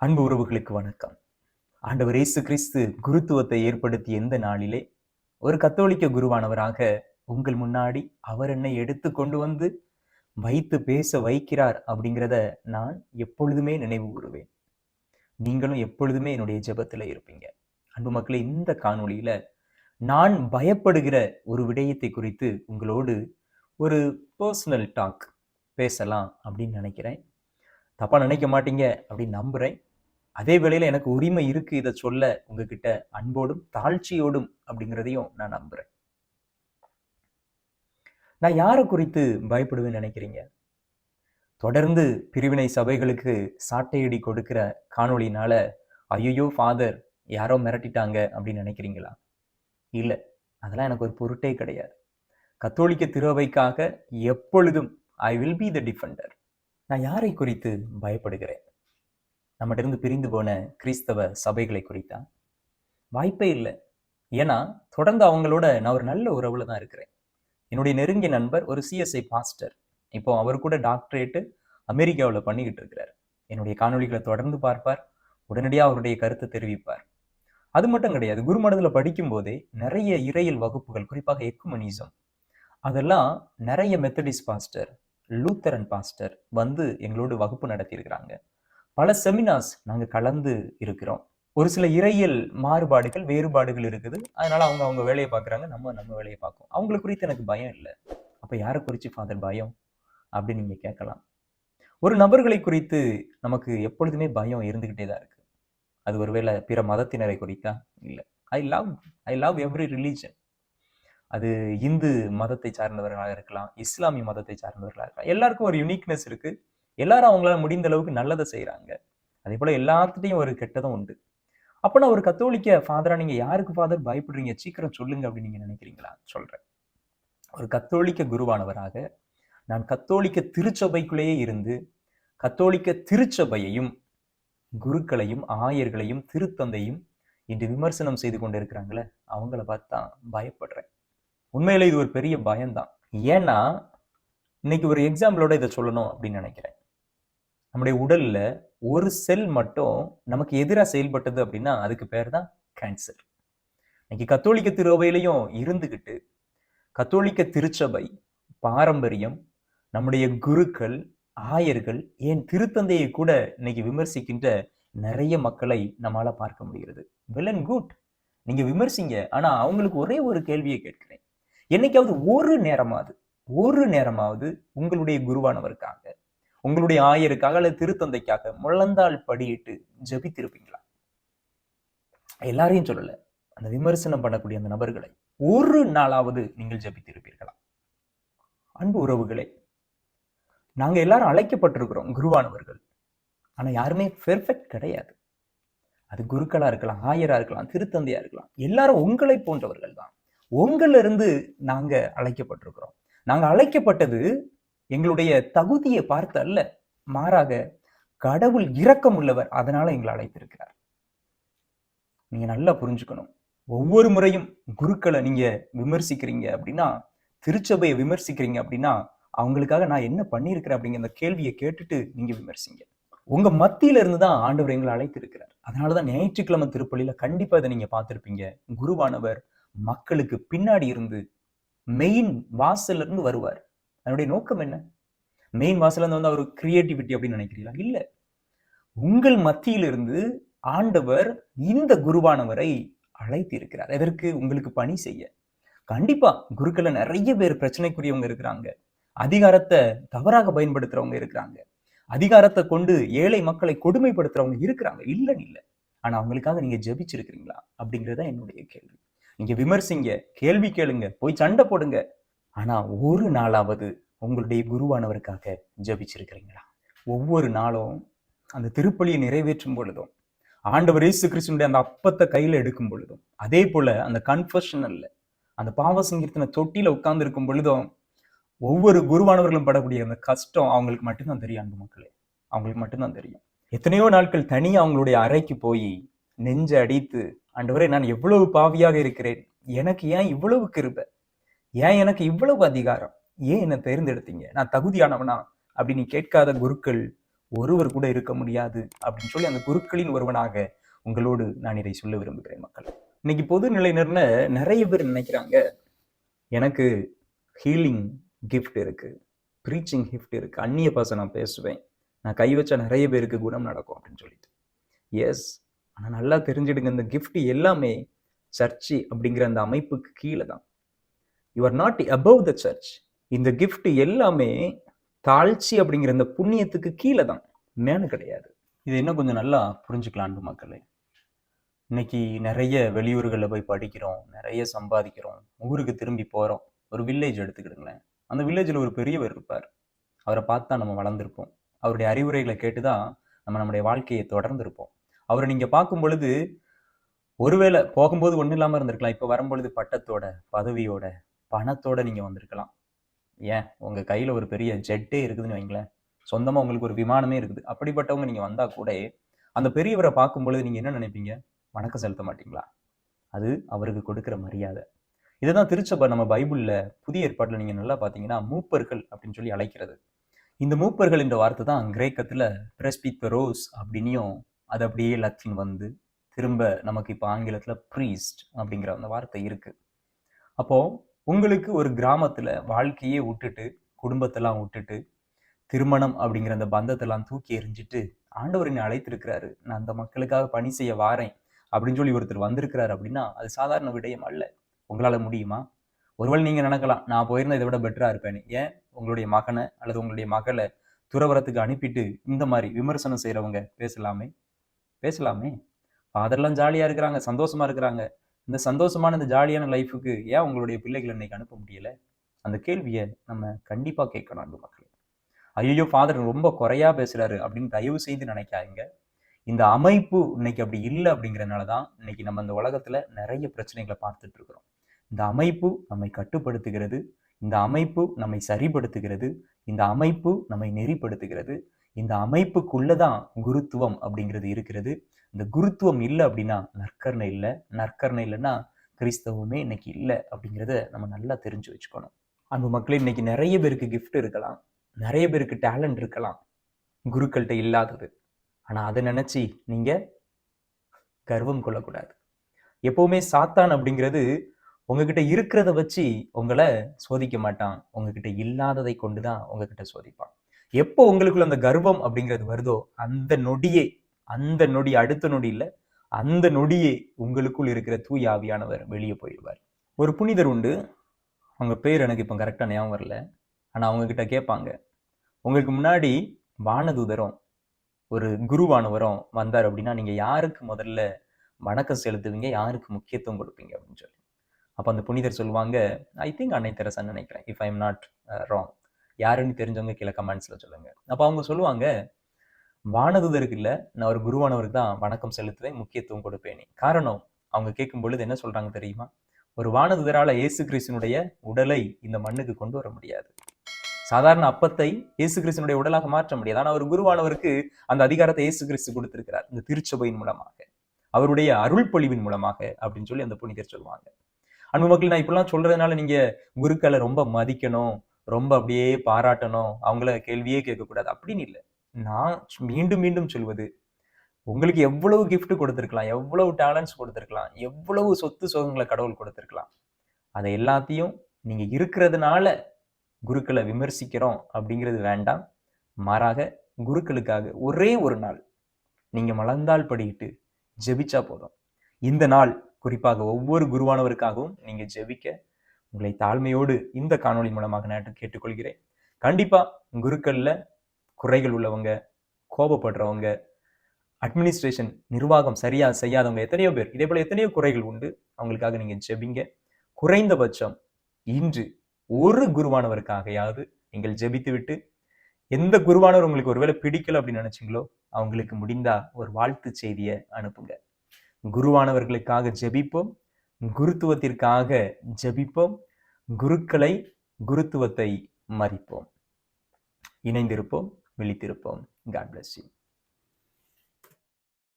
அன்பு உறவுகளுக்கு வணக்கம். ஆண்டவர் இயேசு கிறிஸ்து குருத்துவத்தை ஏற்படுத்திய எந்த நாளிலே ஒரு கத்தோலிக்க குருவானவராக உங்கள் முன்னாடி அவர் என்னை எடுத்து கொண்டு வந்து வைத்து பேச வைக்கிறார் அப்படிங்கிறத நான் எப்பொழுதுமே நினைவு கூறுவேன். நீங்களும் எப்பொழுதுமே என்னுடைய ஜெபத்தில் இருப்பீங்க. அன்பு மக்களை இந்த காணொளியில நான் பயப்படுகிற ஒரு விடயத்தை குறித்து உங்களோடு ஒரு பர்சனல் டாக் பேசலாம் அப்படின்னு நினைக்கிறேன். தப்பாக நினைக்க மாட்டீங்க அப்படின்னு நம்புகிறேன் அதே வேளையில் எனக்கு உரிமை இருக்கு இதை சொல்ல உங்ககிட்ட அன்போடும் தாழ்ச்சியோடும் அப்படிங்கிறதையும் நான் நம்புறேன். நான் யாரை குறித்து பயப்படுவேன்னு நினைக்கிறீங்க? தொடர்ந்து பிரிவினை சபைகளுக்கு சாட்டையடி கொடுக்கிற காணொளினால ஐயோ ஃபாதர் யாரோ மிரட்டிட்டாங்க அப்படின்னு நினைக்கிறீங்களா? இல்லை. அதெல்லாம் எனக்கு ஒரு பொருட்டே கிடையாது. கத்தோலிக்க திருவைக்காக எப்பொழுதும் I will be the defender நான் யாரை குறித்து பயப்படுகிறேன்? நம்மகிட்ட இருந்து பிரிந்து போன கிறிஸ்தவ சபைகளை குறித்தான் வாய்ப்பே இல்லை. ஏன்னா தொடர்ந்து அவங்களோட நான் ஒரு நல்ல உறவுல தான் இருக்கிறேன். என்னுடைய நெருங்கிய நண்பர் ஒரு சிஎஸ்ஐ பாஸ்டர் இப்போ அவர் கூட டாக்டரேட்டு அமெரிக்காவில் பண்ணிக்கிட்டு இருக்கிறார். என்னுடைய காணொளிகளை தொடர்ந்து பார்ப்பார். உடனடியாக அவருடைய கருத்தை தெரிவிப்பார். அது மட்டும் கிடையாது. குருமடத்தில் படிக்கும் போதே நிறைய இறையல் வகுப்புகள் குறிப்பாக எக்குமனிசம் அதெல்லாம் நிறைய மெத்தடிஸ் பாஸ்டர் லூத்தரன் பாஸ்டர் வந்து எங்களோடு வகுப்பு நடத்தியிருக்கிறாங்க. பல செமினார்ஸ் நாங்கள் கலந்து இருக்கிறோம். ஒரு சில இறையியல் மாறுபாடுகள் வேறுபாடுகள் இருக்குது. அதனால அவங்க அவங்க வேலையை பார்க்குறாங்க நம்ம நம்ம வேலையை பார்க்கோம் அவங்களை குறித்து எனக்கு பயம் இல்லை. அப்போ யாரை குறித்து ஃபாதர் பயம்? அப்படின்னு நீங்கள் கேட்கலாம். ஒரு நபர்களை குறித்து நமக்கு எப்பொழுதுமே பயம் இருந்துக்கிட்டே தான் இருக்குது அது ஒருவேளை பிற மதத்தினரை குறித்தா? இல்லை. I love I love every religion அது இந்து மதத்தை சார்ந்தவர்களாக இருக்கலாம் இஸ்லாமிய மதத்தை சார்ந்தவர்களாக இருக்கலாம். எல்லாருக்கும் ஒரு யுனிக்னஸ் இருக்குது எல்லாரும் அவங்களால முடிந்த அளவுக்கு நல்லதை செய்கிறாங்க அதே போல் எல்லாத்துட்டையும் ஒரு கெட்டதும் உண்டு. அப்போ நான் ஒரு கத்தோலிக்க ஃபாதரா நீங்கள் யாருக்கு ஃபாதர் பயப்படுறீங்க? சீக்கிரம் சொல்லுங்க அப்படின்னு நீங்கள் நினைக்கிறீங்களா? சொல்கிறேன் ஒரு கத்தோலிக்க குருவானவராக நான் கத்தோலிக்க திருச்சபைக்குள்ளேயே இருந்து கத்தோலிக்க திருச்சபையையும் குருக்களையும் ஆயர்களையும் திருத்தந்தையும் இன்று விமர்சனம் செய்து கொண்டு இருக்கிறாங்களே அவங்கள பார்த்து தான் பயப்படுறேன். உண்மையில இது ஒரு பெரிய பயம்தான். ஏன்னா இன்னைக்கு ஒரு எக்ஸாம்பிளோட இதை சொல்லணும் அப்படின்னு நினைக்கிறேன். நம்முடைய உடல்ல ஒரு செல் மட்டும் நமக்கு எதிராக செயல்பட்டது அப்படின்னா அதுக்கு பேர் தான் கேன்சர் இன்னைக்கு கத்தோலிக்க திருவையிலையும் இருந்துக்கிட்டு கத்தோலிக்க திருச்சபை பாரம்பரியம் நம்முடைய குருக்கள் ஆயர்கள் ஏன் திருத்தந்தையை கூட இன்னைக்கு விமர்சிக்கின்ற நிறைய மக்களை நம்மால பார்க்க முடிகிறது. வெல் அண்ட் குட் நீங்க விமர்சிங்க ஆனா அவங்களுக்கு ஒரே ஒரு கேள்வியை கேட்கிறேன். என்னைக்காவது ஒரு நேரமாவது ஒரு நேரமாவது உங்களுடைய குருவானவருக்காக உங்களுடைய ஆயருக்காக அல்லது திருத்தந்தைக்காக முழந்தால் படியிட்டு ஜபித்திருப்பீங்களா? எல்லாரையும் சொல்லல. அந்த விமர்சனம் பண்ணக்கூடிய அந்த நபர்களை ஒரு நாளாவது நீங்கள் ஜபித்திருப்பீர்களா? அன்பு உறவுகளே நாங்க எல்லாரும் அழைக்கப்பட்டிருக்கிறோம் குருவானவர்கள். ஆனா யாருமே பெர்ஃபெக்ட் கிடையாது. அது குருக்களா இருக்கலாம் ஆயரா இருக்கலாம் திருத்தந்தையா இருக்கலாம். எல்லாரும் உங்களை போன்றவர்கள் தான் உங்களிலிருந்து நாங்க அழைக்கப்பட்டிருக்கிறோம். நாங்க அழைக்கப்பட்டது எங்களுடைய தகுதியை பார்த்து அல்ல மாறாக கடவுள் இரக்கம் உள்ளவர் அதனால எங்களை அழைத்திருக்கிறார். நீங்க நல்லா புரிஞ்சுக்கணும். ஒவ்வொரு முறையும் குருக்களை நீங்க விமர்சிக்கிறீங்க அப்படின்னா திருச்சபையை விமர்சிக்கிறீங்க அப்படின்னா அவங்களுக்காக நான் என்ன பண்ணியிருக்கிறேன் அப்படிங்கிற அந்த கேள்வியை கேட்டுட்டு நீங்க விமர்சிங்க. உங்க மத்தியில இருந்து தான் ஆண்டவர் எங்களை அழைத்திருக்கிறார். அதனாலதான் ஞாயிற்றுக்கிழமை திருப்பலியில கண்டிப்பா இதை நீங்க பார்த்திருப்பீங்க. குருவானவர் மக்களுக்கு பின்னாடி இருந்து மெயின் வாசல்ல இருந்து வருவார். அதனுடைய நோக்கம் என்ன? மெயின் வாசல்ல இருந்து வந்து அவர் கிரியேட்டிவிட்டி அப்படின்னு நினைக்கிறீங்களா? இல்ல. உங்கள் மத்தியிலிருந்து ஆண்டவர் இந்த குருவானவரை அழைத்து இருக்கிறார் எதற்கு? உங்களுக்கு பணி செய்ய. கண்டிப்பா குருக்களை நிறைய பேர் பிரச்சனைக்குரியவங்க இருக்கிறாங்க. அதிகாரத்தை தவறாக பயன்படுத்துறவங்க இருக்கிறாங்க. அதிகாரத்தை கொண்டு ஏழை மக்களை கொடுமைப்படுத்துறவங்க இருக்கிறாங்க. இல்லைன்னு இல்லை. ஆனா அவங்களுக்காக நீங்க ஜெபிச்சிருக்கிறீங்களா? அப்படிங்கறத என்னுடைய கேள்வி. நீங்க விமர்சிங்க கேள்வி கேளுங்க போய் சண்டை போடுங்க. ஆனால் ஒரு நாளாவது உங்களுடைய குருவானவருக்காக ஜெபிச்சிருக்கிறீங்களா? ஒவ்வொரு நாளும் அந்த திருப்பலியை நிறைவேற்றும் பொழுதும் ஆண்டவர் இயேசு கிருஷ்ணனுடைய அந்த அப்பத்தை கையில் எடுக்கும் பொழுதும் அதே போல் அந்த கன்ஃபர்ஷனல்ல அந்த பாவ சங்கீர்த்தனை தொட்டியில் உட்கார்ந்துருக்கும் பொழுதும் ஒவ்வொரு குருவானவர்களும் படக்கூடிய அந்த கஷ்டம் அவங்களுக்கு மட்டும்தான் தெரியும் அன்பு மக்களே. அவங்களுக்கு மட்டும்தான் தெரியும். எத்தனையோ நாட்கள் தனியாக அவங்களுடைய அறைக்கு போய் நெஞ்ச அடித்து ஆண்டவரே நான் எவ்வளவு பாவியாக இருக்கிறேன்? எனக்கு ஏன் இவ்வளவு கிருபை? ஏன் எனக்கு இவ்வளவு அதிகாரம்? ஏன் என்னை தேர்ந்தெடுத்தீங்க? நான் தகுதியானவனா? அப்படி நீ கேட்காத குருக்கள் ஒருவர் கூட இருக்க முடியாது அப்படின்னு சொல்லி அந்த குருக்களின் ஒருவனாக உங்களோடு நான் இதை சொல்ல விரும்புகிறேன் மக்கள். இன்னைக்கு பொது நிலையினர்ல நிறைய பேர் நினைக்கிறாங்க எனக்கு ஹீலிங் கிஃப்ட் இருக்கு ப்ரீச்சிங் கிஃப்ட் இருக்கு அந்நிய பாச நான் பேசுவேன் நான் கை வச்சா நிறைய பேருக்கு குணம் நடக்கும் அப்படின்னு சொல்லிட்டு. எஸ் ஆனால் நல்லா தெரிஞ்சிடுங்க இந்த கிஃப்ட் எல்லாமே சர்ச்சு அப்படிங்கிற அந்த அமைப்புக்கு கீழே தான். You are not above the church இந்த கிஃப்ட் எல்லாமே தாழ்ச்சி அப்படிங்கிற இந்த புண்ணியத்துக்கு கீழே தான். மேலே கிடையாது. இது இன்னும் கொஞ்சம் நல்லா புரிஞ்சுக்கலாம்னு மக்களே. இன்னைக்கு நிறைய வெளியூர்களில் போய் படிக்கிறோம் நிறைய சம்பாதிக்கிறோம் ஊருக்கு திரும்பி போகிறோம் ஒரு வில்லேஜ் எடுத்துக்கிடுங்களேன். அந்த வில்லேஜில் ஒரு பெரியவர் இருப்பார். அவரை பார்த்தா நம்ம வளர்ந்துருப்போம். அவருடைய அறிவுரைகளை கேட்டு தான் நம்ம நம்முடைய வாழ்க்கையை தொடர்ந்துருப்போம். அவரை நீங்கள் பார்க்கும் பொழுது ஒருவேளை போகும்போது ஒன்றும் இல்லாமல் இருந்திருக்கலாம். இப்போ வரும்பொழுது பட்டத்தோட பதவியோட பணத்தோட நீங்கள் வந்திருக்கலாம். ஏன்? உங்கள் கையில் ஒரு பெரிய ஜெட்டே இருக்குதுன்னு வைங்களேன். சொந்தமாக உங்களுக்கு ஒரு விமானமே இருக்குது. அப்படிப்பட்டவங்க நீங்கள் வந்தால் கூட அந்த பெரியவரை பார்க்கும் பொழுது நீங்கள் என்ன நினைப்பீங்க? வணக்கம் செலுத்த மாட்டீங்களா? அது அவருக்கு கொடுக்குற மரியாதை. இதுதான் திருச்சபை நம்ம பைபிளில் புதிய ஏற்பாட்டில் நீங்கள் நல்லா பார்த்தீங்கன்னா மூப்பர்கள் அப்படின்னு சொல்லி அழைக்கிறது. இந்த மூப்பர்கள் என்ற வார்த்தை தான் கிரேக்கத்தில் பிரஸ்பித்தரோஸ் அப்படின்னும் அது அப்படியே லத்தின் வந்து திரும்ப நமக்கு இப்போ ஆங்கிலத்தில் ப்ரீஸ்ட் அப்படிங்கிற அந்த வார்த்தை இருக்கு. அப்போ உங்களுக்கு ஒரு கிராமத்தில் வாழ்க்கையே விட்டுட்டு குடும்பத்தெல்லாம் விட்டுட்டு திருமணம் அப்படிங்கிற அந்த பந்தத்தெல்லாம் தூக்கி எறிஞ்சிட்டு ஆண்டவர் என்னை அழைத்திருக்கிறாரு. நான் அந்த மக்களுக்காக பணி செய்ய வாரேன் அப்படின்னு சொல்லி ஒருத்தர் வந்திருக்கிறார் அப்படின்னா அது சாதாரண விடயம் அல்ல. உங்களால் முடியுமா? ஒருவேளை நீங்கள் நினைக்கலாம் நான் போயிருந்தா இதை விட பெட்டராக இருப்பேன் ஏன்? உங்களுடைய மகனை அல்லது உங்களுடைய மகளை துறவரத்துக்கு அனுப்பிட்டு இந்த மாதிரி விமர்சனம் செய்கிறவங்க பேசலாமே? பேசலாமே? ஃபாதர்லாம் ஜாலியாக இருக்கிறாங்க சந்தோஷமாக இருக்கிறாங்க. இந்த சந்தோஷமான இந்த ஜாலியான லைஃபுக்கு ஏன் உங்களுடைய பிள்ளைகளை இன்னைக்கு அனுப்ப முடியல? அந்த கேள்வியை நம்ம கண்டிப்பாக கேட்கணும் அன்பு மக்கள். ஐயோ ஃபாதர் ரொம்ப குறையா பேசுறாரு அப்படின்னு தயவு செய்து நினைக்காதீங்க. இந்த அமைப்பு இன்னைக்கு அப்படி இல்லை அப்படிங்கிறதுனால தான் இன்னைக்கு நம்ம இந்த உலகத்துல நிறைய பிரச்சனைகளை பார்த்துட்டு இருக்கிறோம். இந்த அமைப்பு நம்மை கட்டுப்படுத்துகிறது இந்த அமைப்பு நம்மை சரிப்படுத்துகிறது இந்த அமைப்பு நம்மை நெறிப்படுத்துகிறது இந்த அமைப்புக்குள்ளதான் குருத்துவம் அப்படிங்கிறது இருக்கிறது. இந்த குருத்துவம் இல்லை அப்படின்னா நற்கரணை இல்லை. நற்கரணை இல்லைன்னா கிறிஸ்தவமே இன்னைக்கு இல்லை அப்படிங்கிறத நம்ம நல்லா தெரிஞ்சு வச்சுக்கணும். அன்பு மக்களே இன்னைக்கு நிறைய பேருக்கு கிஃப்ட் இருக்கலாம். நிறைய பேருக்கு டேலண்ட் இருக்கலாம். குருக்கள்கிட்ட இல்லாதது. ஆனால் அதை நினச்சி நீங்கள் கர்வம் கொள்ளக்கூடாது. எப்போவுமே சாத்தான் அப்படிங்கிறது உங்ககிட்ட இருக்கிறத வச்சு உங்களை சோதிக்க மாட்டான். உங்ககிட்ட இல்லாததை கொண்டு தான் உங்ககிட்ட சோதிப்பான். எப்போ உங்களுக்குள்ள அந்த கர்வம் அப்படிங்கிறது வருதோ அந்த நொடியே அந்த நொடி அடுத்த நொடி இல்லை. அந்த நொடியே உங்களுக்குள் இருக்கிற தூய் ஆவியானவர் வெளியே போயிடுவார். ஒரு புனிதர் உண்டு. அவங்க பேர் எனக்கு இப்போ கரெக்டாக ஞாபகம் வரல. ஆனால் அவங்கக்கிட்ட கேட்பாங்க. உங்களுக்கு முன்னாடி வானதூதரும் ஒரு குருவானவரும் வந்தார் அப்படின்னா நீங்கள் யாருக்கு முதல்ல வணக்கம் செலுத்துவீங்க? யாருக்கு முக்கியத்துவம் கொடுப்பீங்க? அப்படின்னு சொல்லி. அப்போ அந்த புனிதர் சொல்லுவாங்க ஐ திங்க் அன்னை தெரசான்னு நினைக்கிறேன். If I am not wrong யாருன்னு தெரிஞ்சவங்க கீழே கமெண்ட்ஸில் சொல்லுங்கள் அப்போ அவங்க சொல்லுவாங்க வானதுதருக்கு இல்லை நான் ஒரு குருவானவருக்கு தான் வணக்கம் செலுத்துவேன் முக்கியத்துவம் கொடுப்பேனே. காரணம் அவங்க கேட்கும் பொழுது என்ன சொல்றாங்க தெரியுமா? ஒரு வானதுதரால இயேசு கிறிஸ்தனுடைய உடலை இந்த மண்ணுக்கு கொண்டு வர முடியாது. சாதாரண அப்பத்தை இயேசு கிறிஸ்தனுடைய உடலாக மாற்ற முடியாது. ஆனால் ஒரு குருவானவருக்கு அந்த அதிகாரத்தை இயேசு கிறிஸ்து கொடுத்திருக்கிறார் இந்த திருச்சபையின் மூலமாக. அவருடைய அருள் பொழிவின் மூலமாக அப்படின்னு சொல்லி அந்த புனிதர் சொல்லுவாங்க. அன்பு மக்கள் நான் இப்பெல்லாம் சொல்றதுனால நீங்க குருக்களை ரொம்ப மதிக்கணும் ரொம்ப அப்படியே பாராட்டணும் அவங்கள கேள்வியே கேட்கக்கூடாது. அப்படின்னு இல்லை. நான் மீண்டும் மீண்டும் சொல்வது உங்களுக்கு எவ்வளவு கிஃப்ட் கொடுத்துருக்கலாம் எவ்வளவு டேலண்ட்ஸ் கொடுத்துருக்கலாம் எவ்வளவு சொத்து சுகங்களை கடவுள் கொடுத்துருக்கலாம் அதை எல்லாத்தையும் நீங்கள் இருக்கிறதுனால குருக்களை விமர்சிக்கிறோம் அப்படிங்கிறது வேண்டாம். மாறாக குருக்களுக்காக ஒரே ஒரு நாள் நீங்கள் மலர்ந்தால் படிக்கிட்டு ஜெபிச்சா போதும். இந்த நாள் குறிப்பாக ஒவ்வொரு குருவானவருக்காகவும் நீங்கள் ஜெபிக்க உங்களை தாழ்மையோடு இந்த காணொலி மூலமாக நான் கேட்டுக்கொள்கிறேன். கண்டிப்பாக குருக்களில் குறைகள் உள்ளவங்க கோபப்படுறவங்க அட்மினிஸ்ட்ரேஷன் நிர்வாகம் சரியாக செய்யாதவங்க எத்தனையோ பேர். இதே போல் எத்தனையோ குறைகள் உண்டு. அவங்களுக்காக நீங்கள் ஜெபிங்க. குறைந்தபட்சம் இன்று ஒரு குருவானவருக்காகையாவது நீங்கள் ஜெபித்து விட்டு எந்த குருவானவர் உங்களுக்கு ஒருவேளை பிடிக்கல அப்படின்னு நினச்சிங்களோ அவங்களுக்கு முடிந்தா ஒரு வாழ்த்து செய்தியை அனுப்புங்க. குருவானவர்களுக்காக ஜெபிப்போம். குருத்துவத்திற்காக ஜெபிப்போம். குருக்களை குருத்துவத்தை மதிப்போம் இணைந்திருப்போம். விழித்திருப்போம் காட் பிளஸ் யூ